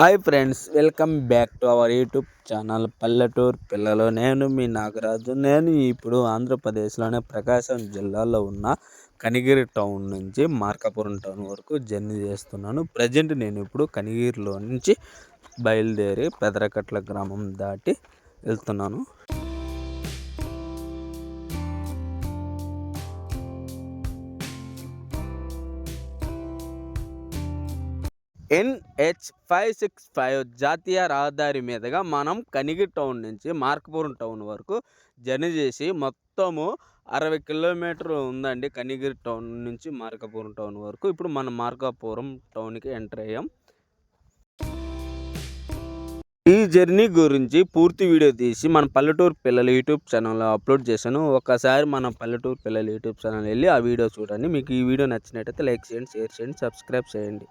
Hi friends welcome back to our YouTube channel పల్లెటూరు పిల్లలు. నేను మీ నాగరాజు. నేను ఇప్పుడు ఆంధ్రప్రదేశ్లోనే ప్రకాశం జిల్లాలో ఉన్న కనిగిరి టౌన్ నుంచి మార్కాపురం టౌన్ వరకు జర్నీ చేస్తున్నాను. ప్రజెంట్ నేను ఇప్పుడు కనిగిరిలో నుంచి బయలుదేరి పెదరకట్ల గ్రామం దాటి వెళ్తున్నాను. ఎన్హెచ్ ఫైవ్ సిక్స్ ఫైవ్ జాతీయ రహదారి మీదుగా మనం కనిగి టౌన్ నుంచి మార్కపురం టౌన్ వరకు జర్నీ చేసి మొత్తము అరవై కిలోమీటర్ ఉందండి కనిగిరి టౌన్ నుంచి మార్కాపురం టౌన్ వరకు. ఇప్పుడు మనం మార్కాపురం టౌన్కి ఎంటర్ అయ్యాం. ఈ జర్నీ గురించి పూర్తి వీడియో తీసి మన పల్లెటూరు పిల్లల యూట్యూబ్ ఛానల్లో అప్లోడ్ చేశాను. ఒకసారి మన పల్లెటూరు పిల్లల యూట్యూబ్ ఛానల్ వెళ్ళి ఆ వీడియో చూడండి. మీకు ఈ వీడియో నచ్చినట్టయితే లైక్ చేయండి షేర్ చేయండి సబ్స్క్రైబ్ చేయండి.